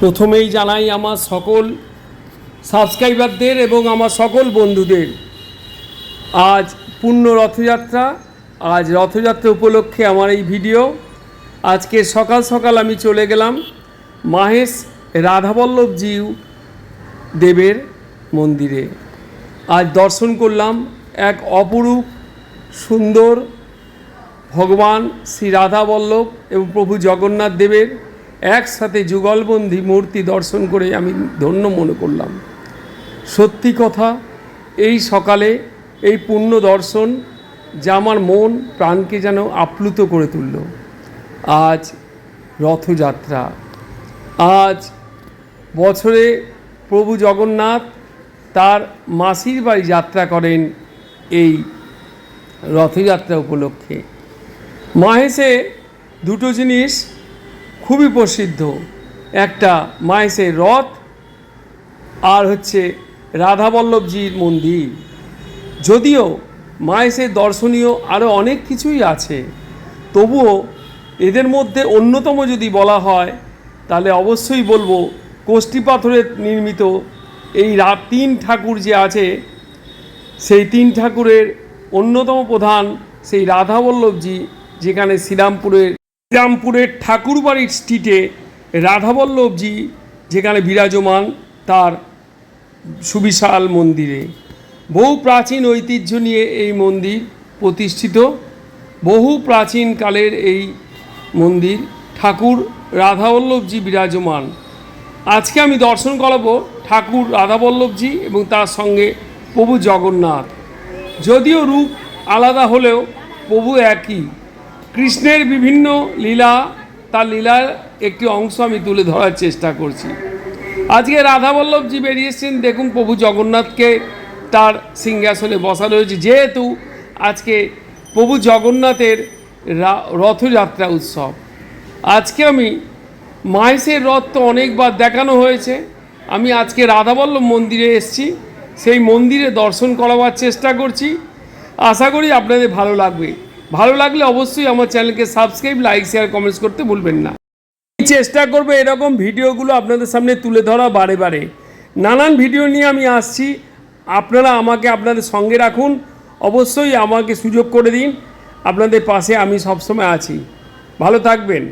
প্রথমেই জানাই আমার সকল সাবস্ক্রাইবারদের এবং আমার সকল বন্ধুদের, আজ পূর্ণ রথযাত্রা, আজ রথযাত্রা উপলক্ষে আমার এই ভিডিও। আজকে সকাল সকাল আমি চলে গেলাম মাহেশ রাধাবল্লভজিউ দেবের মন্দিরে। আজ দর্শন করলাম এক অপরূপ, সুন্দর ভগবান শ্রী রাধাবল্লভ এবং প্রভু জগন্নাথ দেবের একসাথে যুগলবন্দি মূর্তি দর্শন করে আমি ধন্য মনে করলাম। সত্যি কথা, এই সকালে এই পুণ্য দর্শন যা আমার মন প্রাণকে যেন আপ্লুত করে তুলল। আজ রথযাত্রা। আজ বছরে প্রভু জগন্নাথ তার মাসির বাড়ি যাত্রা করেন এই রথযাত্রা উপলক্ষে। মাহেশে দুটো জিনিস খুবই প্রসিদ্ধ একটা মাহেশের রথ আর হচ্ছে রাধাবল্লভজির মন্দির। যদিও মাহেশের দর্শনীয় আরও অনেক কিছুই আছে, তবুও এদের মধ্যে অন্যতম যদি বলা হয়, তাহলে অবশ্যই বলব কোষ্ঠী পাথরের নির্মিত এই তিন ঠাকুর যে আছে, সেই তিন ঠাকুরের অন্যতম প্রধান সেই রাধাবল্লভজি যেখানে শ্রীরামপুরের শ্রীরামপুরের ঠাকুরবাড়ির স্ট্রিটে রাধাবল্লভজি, যেখানে বিরাজমান তার সুবিশাল মন্দিরে। বহু প্রাচীন ঐতিহ্য নিয়ে এই মন্দির প্রতিষ্ঠিত। বহু প্রাচীন কালের এই মন্দির ঠাকুর রাধাবল্লভজি বিরাজমান। আজকে আমি দর্শন করাবো ঠাকুর রাধাবল্লভজি এবং তার সঙ্গে প্রভু জগন্নাথ। যদিও রূপ আলাদা হলেও প্রভু একই। কৃষ্ণের বিভিন্ন লীলা, তার লীলার একটি অংশ আমি তুলে ধরার চেষ্টা করছি। আজকে রাধাবল্লভজি বেরিয়েছেন। দেখুন প্রভু জগন্নাথকে তার সিংহাসনে বসা রয়েছে। যেহেতু আজকে প্রভু জগন্নাথের রথযাত্রা উৎসব। আজকে আমি মাহেশের রথ তো অনেকবার দেখানো হয়েছে। আমি আজকে রাধাবল্লভ মন্দিরে এসেছি। সেই মন্দিরে দর্শন করাবার চেষ্টা করছি। আশা করি আপনাদের ভালো লাগবে। ভালো লাগলে অবশ্যই আমার চ্যানেলকে সাবস্ক্রাইব, লাইক শেয়ার কমেন্টস করতে ভুলবেন না। চেষ্টা করব এরকম ভিডিওগুলো আপনাদের সামনে তুলে ধরা বারে বারে। নানান ভিডিও নিয়ে আমি আসছি। আপনারা আমাকে আপনাদের সঙ্গে রাখুন। অবশ্যই আমাকে সুযোগ করে দিন। আপনাদের পাশে আমি সবসময় আছি। ভালো থাকবেন।